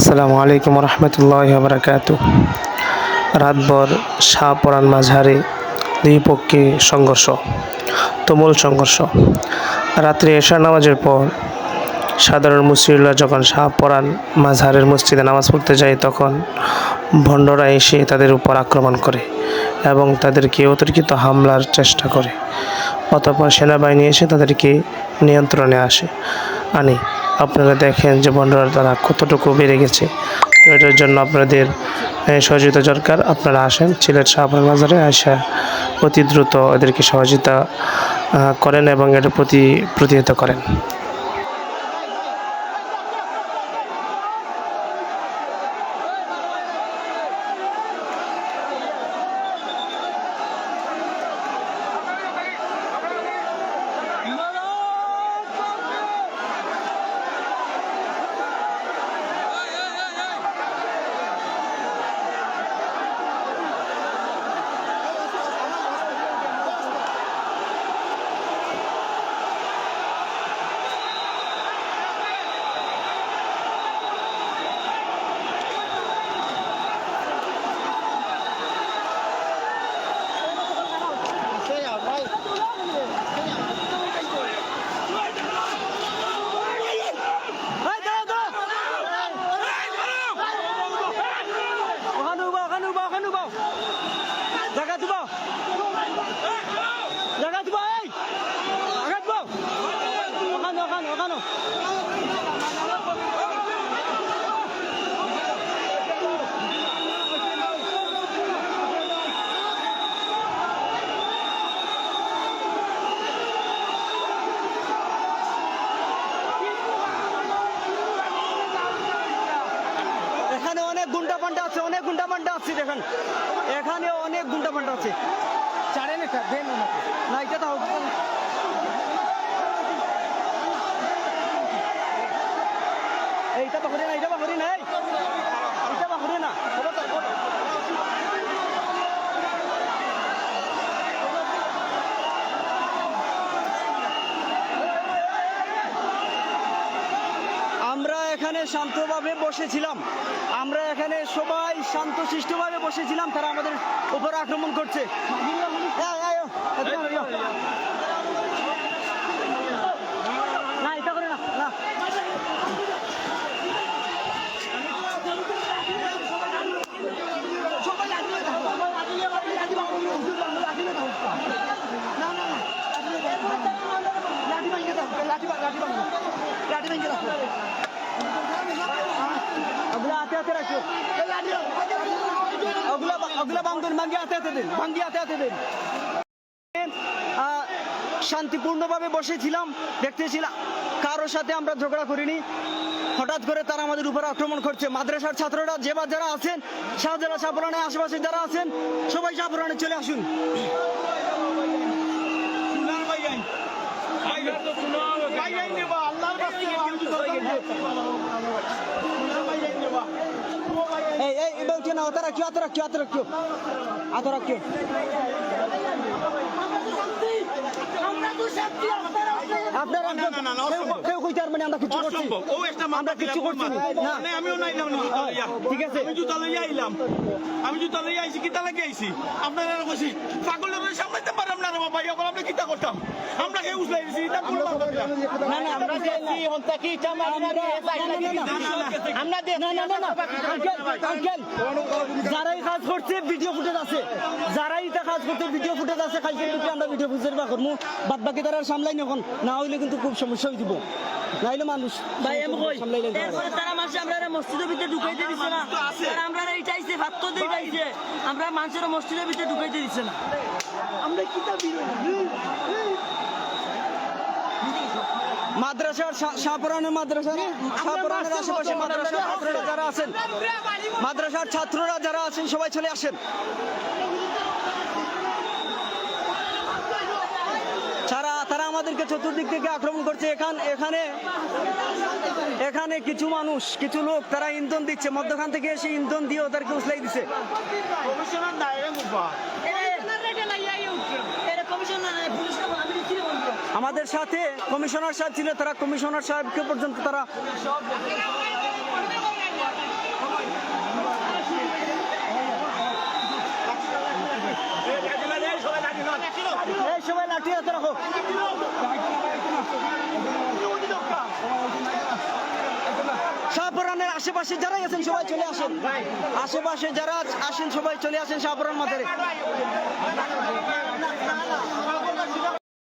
আসসালামু আলাইকুম রহমতুল্লাহ বারকাত রাতভর শাহপরান মাঝারে দুই পক্ষে সংঘর্ষ, তুমুল সংঘর্ষ। রাত্রে এশা নামাজের পর সাধারণ মুসলিমরা যখন শাহপরান মাঝারের মসজিদে নামাজ পড়তে যায়, তখন ভণ্ডরা এসে তাদের উপর আক্রমণ করে এবং তাদেরকে অতর্কিত হামলার চেষ্টা করে। অতঃপর সেনাবাহিনী এসে তাদেরকে নিয়ন্ত্রণে আসে, আনি। আপনারা দেখেন যে বন্ডার তারা কতটুকু বেড়ে গেছে। তো এটার জন্য আপনাদের সহযোগিতা দরকার। আপনারা আসেন সিলেট শাহপুর বাজারে আসা অতি দ্রুত এদেরকে সহযোগিতা করেন এবং এটা প্রতি, প্রতিহত করেন। এখানে অনেক গুন্ডা পান্ডা আছে অনেক গুন্ডা পান্ডা আছে দেখেন। এখানে অনেক গুন্ডা পান্ডা আছে চারেন এটা দেন না এটা তাও এইটা বাহরে না এইটা বাহরে না এই এইটা বাহরে না বলো তো, বলো। আমরা এখানে শান্তভাবে বসেছিলাম। আমরা এখানে সবাই শান্ত শান্তশিষ্টভাবে বসেছিলাম, তারা আমাদের উপর আক্রমণ করছে। না, এটা করে না না। ওগুলা ওগুলা ওগুলা বান্ধন ভাঙ্গি দিন ভাঙ্গি দিন শান্তিপূর্ণভাবে বসেছিলাম দেখতেছিলাম কারোর সাথে আমরা ঝগড়া করিনি হঠাৎ করে তারা আমাদের উপর আক্রমণ করছে মাদ্রাসার ছাত্ররা যে বা যারা আছেন শাহজালা সাপুরানের আশেপাশে যারা আছেন সবাই সাপুরানে চলে আসুন 吧。এই এই এবার না হাতে রাখিও হাতে রাখিও হাতে রাখিও হাতে রাখিও আপনারা কেউ- কইতে পারবেন আমরা কিছু করছি আমরা কিছু না। আমিও। ঠিক আছে। আমি জুতা লইয়া আইলাম আমি জুতা লইয়া আইছি কিতা লাগে আইছি আপনারা কইছি পাগল সামলাইতে পারলাম না রে বাবা এখন আমরা কিতা করতাম আমরা কে উসলাই দিছি না না আমরা দেখছি হন্তা কি চামা আমরা আমরা না না না না আঙ্কেল যারাই কাজ করছে ভিডিও ফুটেজ আছে। যারাই এটা কাজ করছে ভিডিও ফুটেজ আছে কালকে কিন্তু আমরা ভিডিও ফুটেজ বা করব। বাদ বাকি তারা সামলাই এখন। না হইলে কিন্তু খুব সমস্যা হয়ে দিব না হইলে মানুষ ভাই আমি কই? এরপরে তারা মানুষ আমরা মসজিদের ভিতরে ঢুকাইতে দিছে না। তারা আমরা এই চাইছে ভাত তো দিয়ে চাইছে আমরা মানুষের মসজিদের ভিতরে ঢুকাইতে দিছে না। মাদ্রাসার শাহপুরানের মাদ্রাসা শাহপুরানের আশেপাশে মাদ্রাসার ছাত্ররা যারা আছেন মাদ্রাসার ছাত্ররা যারা আছেন সবাই চলে আসেন। তারা তারা আমাদেরকে চতুর্দিক থেকে আক্রমণ করছে। এখান এখানে এখানে কিছু মানুষ কিছু লোক তারা ইন্ধন দিচ্ছে। মধ্যখান থেকে এসে ইন্ধন দিয়ে ওদেরকে উসলাই দিছে। কমিশনার। আমাদের সাথে কমিশনার সাহেব ছিল, তারা কমিশনার সাহেবকে পর্যন্ত তারা সবাই লাঠি হাতে রাখো। শাহপুরানের আশেপাশে যারা গেছেন সবাই চলে আসেন। আশেপাশে যারা আসেন সবাই চলে আসেন শাহপুরান মাথারে